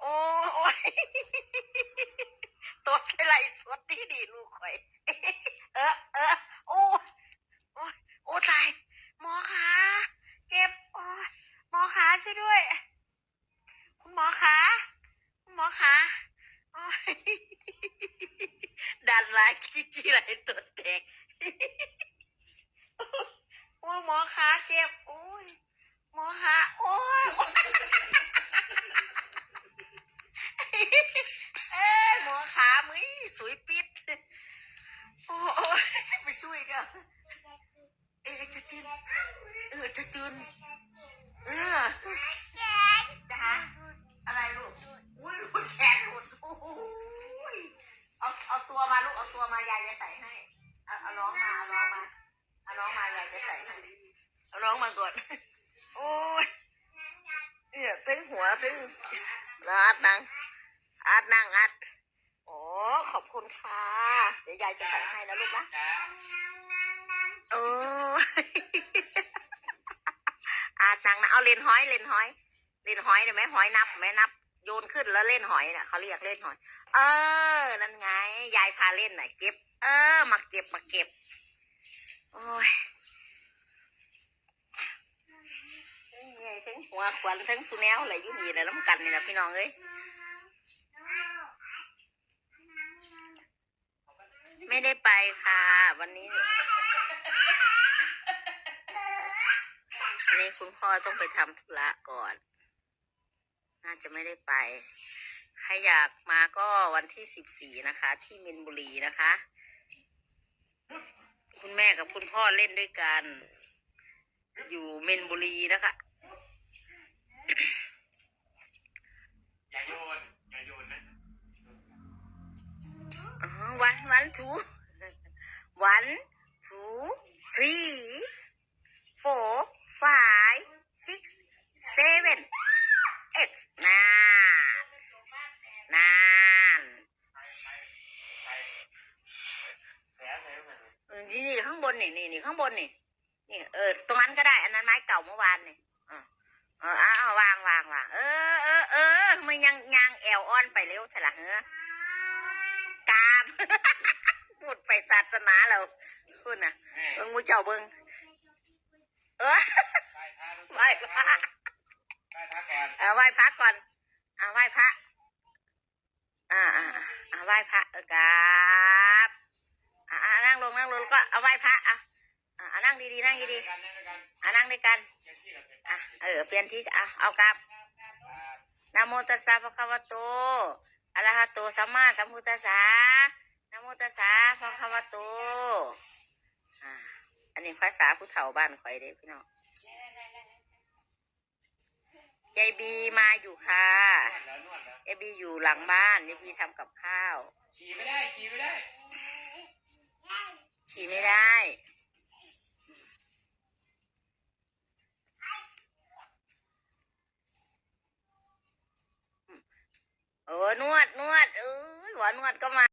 โอ้ยตัวใส่ไหลสดดีดีลูกข่อย เออเออโอ้โอ้โอ้ตายหมอขาเจ็บโอ้ยหมอขาช่วยด้วย คุณหมอขาคุณหมอขาโอ้ยดันไลาจีจีไหลตัวแตก โอ้ยหมอขาเจ็บ โอ้ยหมอขาโอ้ย เอ้ยหมอขามึย สวยปิด โอ้ยไปช่วยเด้อเอ๊ะจะจืนเออจะจืนเออจ้าอะไรลูก อุ้ยลูกแขนหลุดโอ้ยเอาเอาตัวมาลูก เอาตัวมายายจะใส่ให้ เอาเอาน้องมาเอาน้องมาเอาน้องมายายจะใส่ให้เอาน้องมาก่อน โอ้ยเนี่ยตึงหัวตึงรัดนังอาดนั่งอาด ขอบคุณค่ะ เดี๋ยวยายจะใส่ให้นะลูกนะจ้าโอ้ยอาดนั่งนะเอาเลนหอยเลนหอยเลนหอยได้ไหมหอยนับไหมนับ โยนขึ้นแล้วเล่นหอยน่ะเขาเรียกเล่นหอย เออ นั่นไง ยายพาเล่นน่ะ เก็บ เออ มาเก็บมาเก็บ โอ้ยทั้งเมียทั้งหัวขวัญทั้งสุแนวอะไรอยุ่นี่นะน้ำกันนี่นะพี่น้องเอ้ย ไม่ได้ไปค่ะ วันนี้วันนี้คุณพ่อต้องไปทำธุระก่อน น่าจะไม่ได้ไป ใครอยากมาก็วันที่สิบสี่นะคะ ที่มินบุรีนะคะ คุณแม่กับคุณพ่อเล่นด้วยกัน อยู่มินบุรีนะคะอย่าโยนอย่าโยนนะ one two one two three four five six seven eight นานนานไปแผลแผลมันเออนี่นี่ข้างบนนี่นี่นี่ข้างบนนี่นี่เออตรงนั้นก็ได้ อันนั้นไม้เก่าเมื่อวานนี่เออเอาวางวางวางเออเออเออมึงยังยังแอวอ่อนไปเร็วเถอะละเฮ้อกราบ พูดไปศาสนาเราพูดนะแม่เบิ้งมูเจ้าเบิ้งเออไหว้พระไหว้พระไหว้พระก่อนเอาไหว้พระก่อนเอาไหว้พระอ่าอ่าอ่าเอาไหว้พระเออกราบอ่าอ่านั่งลงนั่งลงแล้วก็เอาไหว้พระอะอ่าอ่านั่งดีๆนั่งดีกันนั่งด้วยกันๆอ่านั่งด้วยกันเดี๋ยวที่เราเป็นอะเออเปลี่ยนที่อะเอากราบนะโมตัสสะภะคะวะโตอะระหะโตสัมมาสัมพุทธัสสะ นะโมตัสสะภะคะวะโตอ่า อันนี้ภาษาผู้เฒ่าบ้านข่อยเด้พี่น้องยายบีมาอยู่ค่ะนวดแล้วนวดแล้วยายบีอยู่หลังบ้านยายบีทำกับข้าวขี่ไม่ได้ขี่ไม่ได้ขี่ไม่ได้โอ้นวดนวดเอ้ยหวานวดก็มา